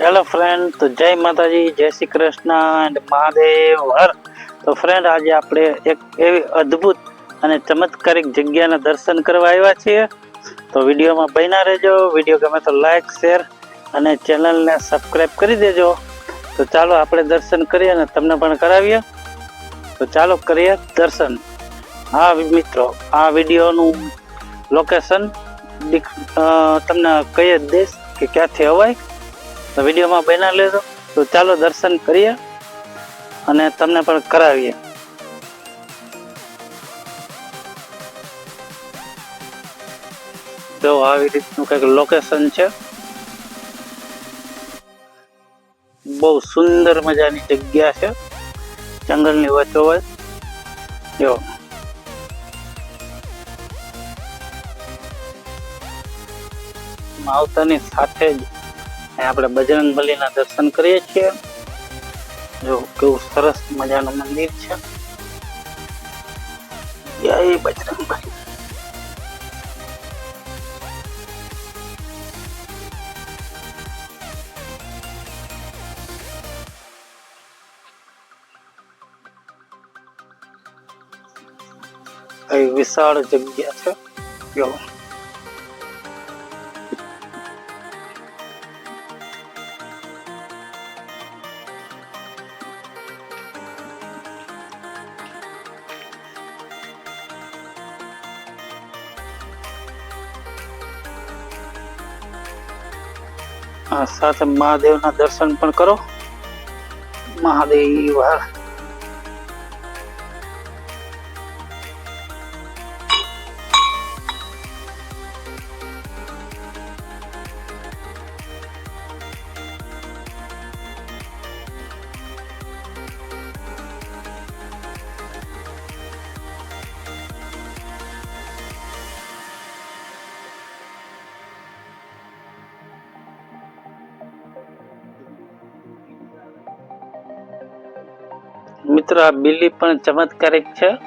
Hello friend તો જય માતાજી, જય શ્રી કૃષ્ણ એન્ડ મહાદેવ. હર. તો ફ્રેન્ડ આજે આપણે એક એવી અદ્ભુત અને ચમત્કારિક જગ્યાના દર્શન કરવા આવ્યા છીએ. તો વિડીયોમાં બન્યા રહેજો. વીડિયો ગમે તો લાઈક શેર અને ચેનલને સબસ્ક્રાઈબ કરી દેજો. તો ચાલો આપણે દર્શન કરીએ અને તમને પણ કરાવીએ. તો ચાલો કરીએ દર્શન. હા, મિત્રો, આ વિડીયોનું લોકેશન તમને કઈ જ દઈશ કે ક્યાંથી અવાય? વિડીયોમાં બના લેજો. તો ચાલો દર્શન કરીએ અને તમને પણ કરાવીએ. જો આવી રીતનું કંઈક લોકેશન છે. બહુ સુંદર મજાની જગ્યા છે. જંગલની વચ્ચોવચ. જો. માવતાની સાથે જ આપણે બજરંગ બલીના દર્શન કરીએ છીએ. જો કેવું સરસ મજાનું મંદિર છે. જય બજરંગ વિશાળ જગ્યા છે. જો સાથે મહાદેવના દર્શન પણ કરો. મહાદેવ મિત્રો, આ બિલ્લી પણ ચમત્કારિક છે.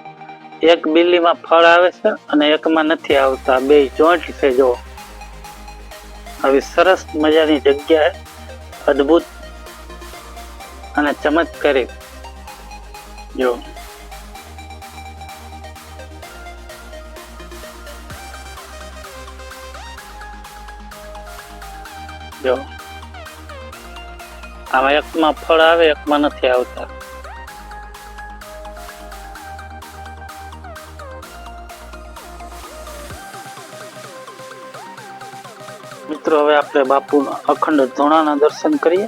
એક બિલ્લીમાં ફળ આવે છે અને એકમાં નથી આવતા. બે જોઈન્ટ છે, જો. આવી સરસ મજાની જગ્યા અદ્ભુત અને ચમત્કારિક. જો. જો. આમાં એકમાં ફળ આવે, એકમાં નથી આવતા. મિત્રો, હવે આપણે બાપુના અખંડ ધોણાના દર્શન કરીએ.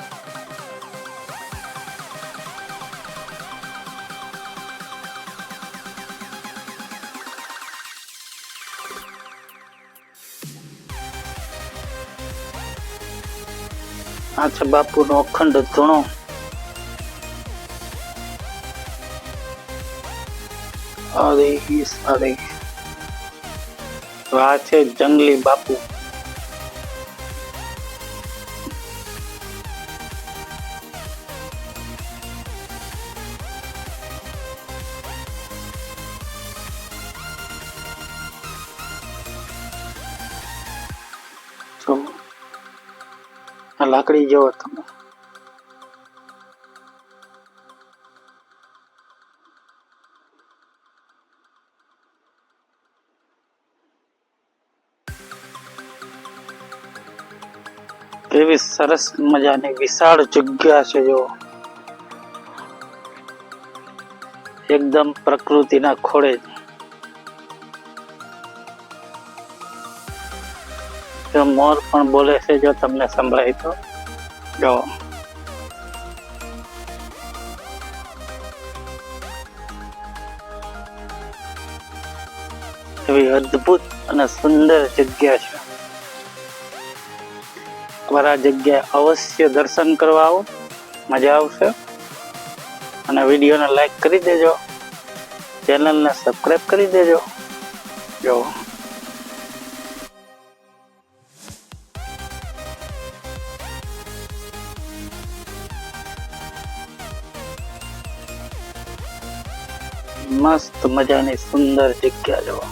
આ છે બાપુનો અખંડ ધૂણો. આ છે જંગલી બાપુ. લાકડી જેવો તમે. કેવી સરસ મજાની વિશાળ જગ્યા છે જો. એકદમ પ્રકૃતિના ખોળે જો મોર પણ બોલે છે, જો તમને સંભળાય તો. જો. એવી અદ્ભુત અને સુંદર જગ્યા છે. વારા જગ્યાએ અવશ્ય દર્શન કરવા આવો. મજા આવશે. અને વિડીયોને લાઈક કરી દેજો. ચેનલને સબસ્ક્રાઈબ કરી દેજો. જો. મસ્ત મજાની સુંદર જગ્યા જો.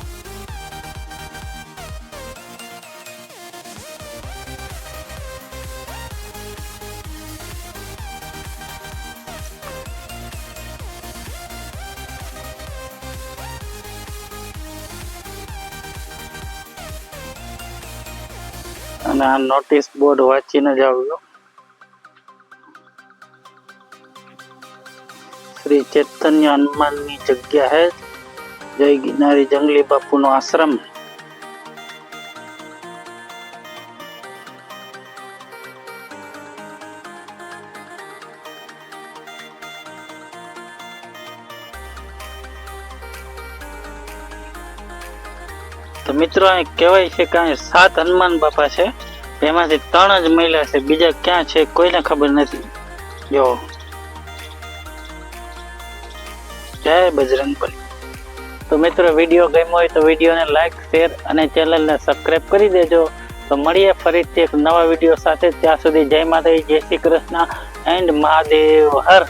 અને આ નોટિસ બોર્ડ વાંચીને જ આવ્યો શ્રી ચૈતન્ય હનુમાનની જગ્યા હે, જય ગિરનારી જંગલી બાપુનો આશ્રમ. મિત્રો, અહીં કહેવાય છે કે સાત હનુમાન બાપા છે. એમાંથી ત્રણ જ મહિલા છે, બીજા ક્યાં છે કોઈને ખબર નથી. જો જય બજરંગ બલી. તો મિત્રો વીડિયો ગમ્યો હોય તો વિડીયોને લાઈક શેર અને ચેનલને સબસ્ક્રાઈબ કરી દેજો. તો મળીએ ફરીથી એક નવા વીડિયો સાથે. ત્યાં સુધી જય માતાજી, જય શ્રી કૃષ્ણ એન્ડ મહાદેવ. હર